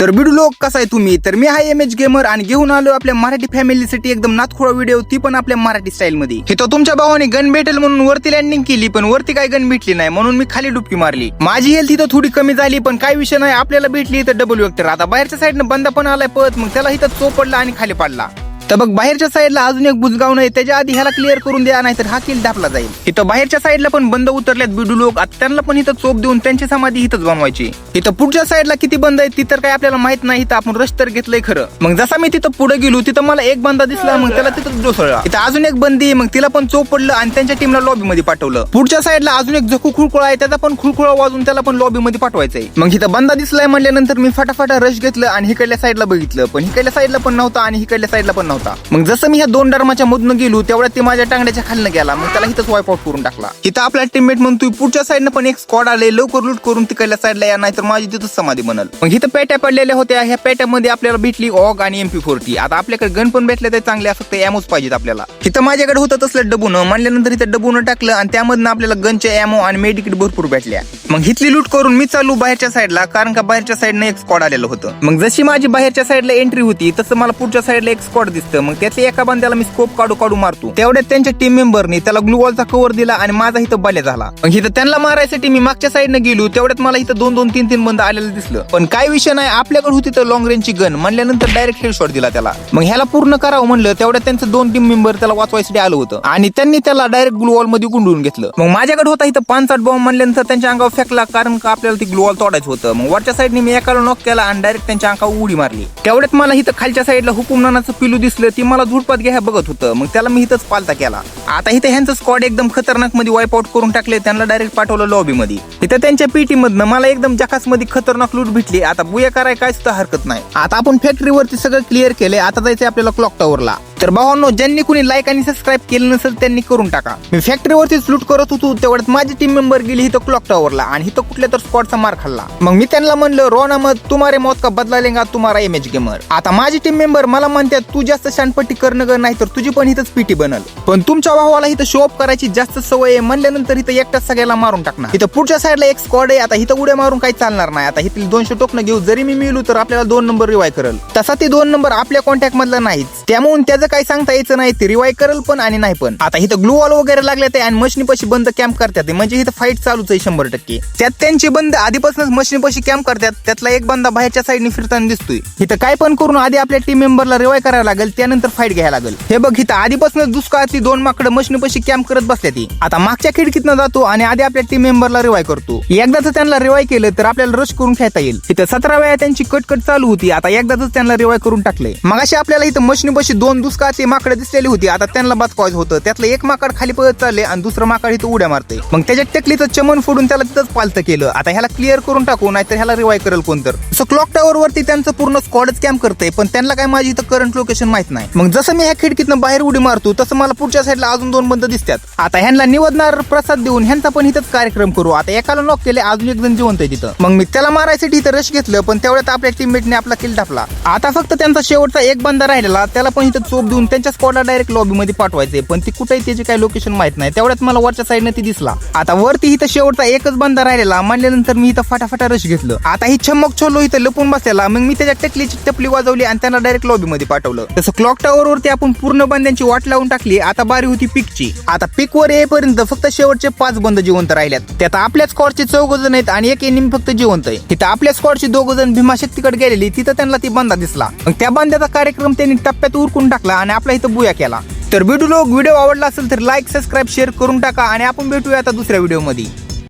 तर व्हिडिओ लोक कसा आहे तुम्ही? तर मी हाय एम एच गेमर आणि घेऊन आलो आपल्या मराठी फॅमिलीसाठी एकदम नाथखोळा व्हिडिओ ती पण आपल्या मराठी स्टाईल मध्ये. हे तो तुमच्या भावाने गन भेटेल म्हणून वरती लँडिंग केली पण वरती काय गन भेटली नाही म्हणून मी खाली डुबकी मारली. माझी हेल्थ इथं थोडी कमी झाली पण काय विषय नाही आपल्याला भेटली तर डबल वेक्टर आता बाहेरच्या साईडनं बंद पण आलाय पत मग त्याला इथं चोप पडला आणि खाली पडला. तर बघ बाहेरच्या साईडला अजून एक बुजगाव नाही त्याच्या आधी ह्याला क्लिअर करून द्या नाही तर हा किल दापला जाईल. इथं बाहेरच्या साईडला पण बंद उतरल्यात बिडू लोक आता त्यांना पण इथं चोप देऊन त्यांची समाधी इथंच बनवायची. इथं पुढच्या साईडला किती बंद आहे ती तर काय आपल्याला माहीत नाही तर आपण रश तर घेतलंय खरं. मग जसा मी तिथं पुढे गेलो तिथं मला एक बंदा दिसला मग त्याला तिथं जोसळला इथं अजून एक बंदी मग तिला पण चोप पडलं आणि त्यांच्या टीमला लॉबी मध्ये पाठवलं. पुढच्या साईडला अजून एक जखू खुळखुळा आहे त्याचा पण खुळखुळा वाजून त्याला पण लॉबी मध्ये पाठवायचंय. मग इथं बंदा दिसलाय म्हणल्यानंतर मी फटाफटा रश घेतलं आणि हिकडल्या साईडला बघितलं पण हिकडल्या साईडला पण नव्हता आणि हिकडल्या साईडला पण नव्हता मग जसं मी ह्या दोन डर्माच्या मधनं गेलो तेवढ्या ते माझ्या टांगड्याच्या खालनं गेला. मग त्याला इथंच वाईप आउट करून टाकला. इथं आपला टीममेट म्हणून तू पुढच्या साईडनं पण एक स्क्वॉड आले लवकर लूट करून तिकडल्या साईडला या नाहीतर माझी तिथंच समाधी बनल. मग इथं पेट्या पडलेल्या होत्या. ह्या पेट्यामध्ये आपल्याला भेटली ऑग आणि एमपी फोर्टी आता आपल्याकडे गन पण भेटले ते चांगले फक्त एमोच पाहिजेत आपल्याला. इथं माझ्याकडे होतं तसलं डबून. म्हणल्यानंतर इथं डबून टाकलं आणि त्यामधनं आपल्याला गनचे एमो आणि मेडिकेट भरपूर भेटल्या. मग हिथली लूट करून मी चालू बाहेरच्या साईडला कारण का बाहेरच्या साईडनं एक स्क्वॉड आलेलं होतं. मग जशी माझी बाहेरच्या साईडला एंट्री होती तसं मला पुढच्या साईडला एक स्क्वॉड दिसतं. मग त्यातल्या एका बंद्याला मी स्कोप काढू काढू मारतो. तेवढ्यात त्यांच्या टीम मेंबरनी त्याला ग्लुवॉलचा कव्हर दिला आणि माझा इथं बल्या झाला. मग इथं त्यांना मारायसाठी मी मागच्या साईडनं गेलो. तेवढ्यात मला इथं दोन दोन तीन तीन बंद आलेलं दिसलं. पण काय विषय नाही आपल्याकडे होती तर लॉंग रेंजची गन म्हणल्यानंतर डायरेक्ट हेडशॉट दिला त्याला. मग ह्याला पूर्ण करावं म्हणलं तेवढ्यात त्यांचं दोन टीम मेंबर त्याला वाचवायसाठी आलं होतं. आणि त्यांनी त्याला डायरेक्ट ग्लुवॉलमध्ये गुंडून घेतलं. मग माझ्याकडे होता इथं पाच आठ बॉम्ब म्हणल्यानंतर त्यांच्या अंगावर फेकला कारण का आपल्याला ती ग्लुवॉल तोडायचं होतं. मग वरच्या साईडने मी एकाला नॉक केला आणि डायरेक्ट त्यांच्या अंगावर उडी मारली. तेवढ्यात मला इथं खालच्या साईडला हुकुमनाचं पिलू दिसलं. ती मला झुडपात घ्या बघत होतं. मग त्याला मी इथंच पालता केला. आता इथे ह्यांचं स्क्वॉड एकदम खतरनाकमध्ये वाईप आउट करून टाकले त्यांना डायरेक्ट पाठवलं लॉबी मध्ये. इथं त्यांच्या पीटी मधनं मला एकदम जकासमध्ये खतरनाक लूट भेटली. आता बुया कराय काय सुद्धा हरकत नाही. आता आपण फॅक्टरीवरती सगळं क्लिअर केलंय. आता जायचंय आपल्याला क्लॉक टॉवरला तर भावांनो ज्यांनी कुणी लाईक आणि सबस्क्राईब केलं नसेल त्यांनी करून टाका. मी फॅक्टरीवरतीच लूट करत होतो तेवढ्यात माझी टीम मेंबर गेली इथं क्लॉक टॉवरला आणि इथं कुठल्या तर स्पॉटचा मार खाल्ला. मग मी त्यांना म्हणलं रोन अहमद तुम्हारे मौत का बदला लेंगा? तुम्हारा इमेज गेमर आता माझी टीम मेंबर मला म्हणतात तू जास्त शानपट्टी करणं नाही तर तुझी पण इथंच पीटी बनल. पण तुमच्या भावाला इथं शो ऑफ करायची जास्त सवय आहे. म्हणल्यानंतर इथं एकटाच सगळ्याला मारून टाकणार. इथं पुढच्या साईडला एक स्क्वॉड आहे. आता इथं उड्या मारून काही चालणार नाही. आता इथली दोनशे टोकनं घेऊ. जरी मी मिळू तर आपल्याला दोन नंबर रिवाय करल. तसा ते दोन नंबर आपल्या कॉन्टॅक्ट मधला नाहीच. त्यामुळे त्याचं काही सांगता यायचं नाही. ते रिवाय करल पण आणि नाही पण. आता इथं ग्लू वॉल वगैरे लागले ते आणि मशनी पशी बंद कॅम्प करतात. म्हणजे इथं फाईट चालूच आहे शंभर टक्के. त्यात त्यांचे बंद आधीपासूनच मशनी पशी कॅम्प करतात. त्यातला एक बंदा बाहेरच्या साईडने फिरताना दिसतोय. इथं काय पण करून आधी आपल्या टीम मेंबरला रिवाय करायला लागेल. त्यानंतर फाईट घ्यायला लागेल. हे बघ इथं आधीपासूनच दुष्काळातली दोन माकडं मशीनी पशी कॅम्प करत बसल्या ती. आता मागच्या खिडकीतनं जातो आणि आधी आपल्या टीम मेंबरला रिवाय करतो. एकदाच त्यांना रिवाय केलं तर आपल्याला रश करून खेळता येईल. इथं सतरा वेळा त्यांची कटकट चालू होती आता एकदाच त्यांना रिवाय करून टाकले मग आपल्याला इथं मशीनपाशी पशी दोन दुष्काळातली माकड दिसलेली होती आता त्यांना बचकावायचं होतं. त्यातलं एक माकड खाली पळत चालले आणि दुसरं माकड इथं उड्या मारते मग त्याच्या टेकलीचं चमन फोडून त्याला तिथंच पालतं केलं. आता ह्याला क्लिअर करून टाकू नाहीतर ह्याला रिवाय करेल कोण तर. सो क्लॉक टावर वरती त्यांचं पूर्ण स्क्वॉडच कॅम्प करते पण त्यांना काय माझी इथं करंट लोकेशन माहीत नाही. मग जसं मी ह्या खिडकीतनं बाहेर उडी मारतो तसं मला पुढच्या साईडला अजून दोन बंद दिसतात आता ह्यांना निवडणार प्रसाद देऊन ह्यांचा पण इथंच कार्यक्रम करू. आता एकाला नॉक केले अजून एक जण जिवंत आहे तिथं. मग मी त्याला मारायसाठी इथं रश घेतलं पण तेवढ्यात आपल्या टीममेटने आपला किल टाकला. आता फक्त त्यांचा शेवटचा एक बंदा राहिलेला त्याला पण इथं चोप देऊन त्यांच्या स्पॉटला डायरेक्ट लॉबी मध्ये पाठवायचे पण ती कुठेही त्याची काही लोकेशन माहीत नाही. तेवढ्यात मला वरच्या साईडने ती दिसला. आता वरती इथं शेवटचा एकच बंदा राहिलेला म्हणल्यानंतर मी इथं फटाफटा रश घेतलं. आता ही छमक छोलो इथं लपून बसलेला मग मी त्याच्या टेकलीची टपली वाजवली आणि त्यांना डायरेक्ट लॉबी मध्ये पाठवलं. तसं क्लॉक टावर वरती आपण पूर्ण बंद्यांची वाट लावून टाकली. आता बारी होती पिकची? आता पिकवर येईपर्यंत फक्त शेवटचे पाच बंद जिवंत राहिल्यात. त्यात आपल्या स्कॉडचे चौघ जण आहेत आणि एक एनिमी फक्त जिवंत आहे. तिथं आपल्या स्कॉडची दोघ जण भीमाशक्तीकडे गेलेली तिथं त्यांना ती बंदा दिसला. मग त्या बंद्याचा कार्यक्रम त्यांनी टप्प्यात उरकून टाकला आणि आपला इथं बुया केला. तर व्हिडिओ व्हिडिओ आवडला असेल तर लाईक सबस्क्राईब शेअर करून टाका आणि आपण भेटूया आता दुसऱ्या व्हिडिओमध्ये.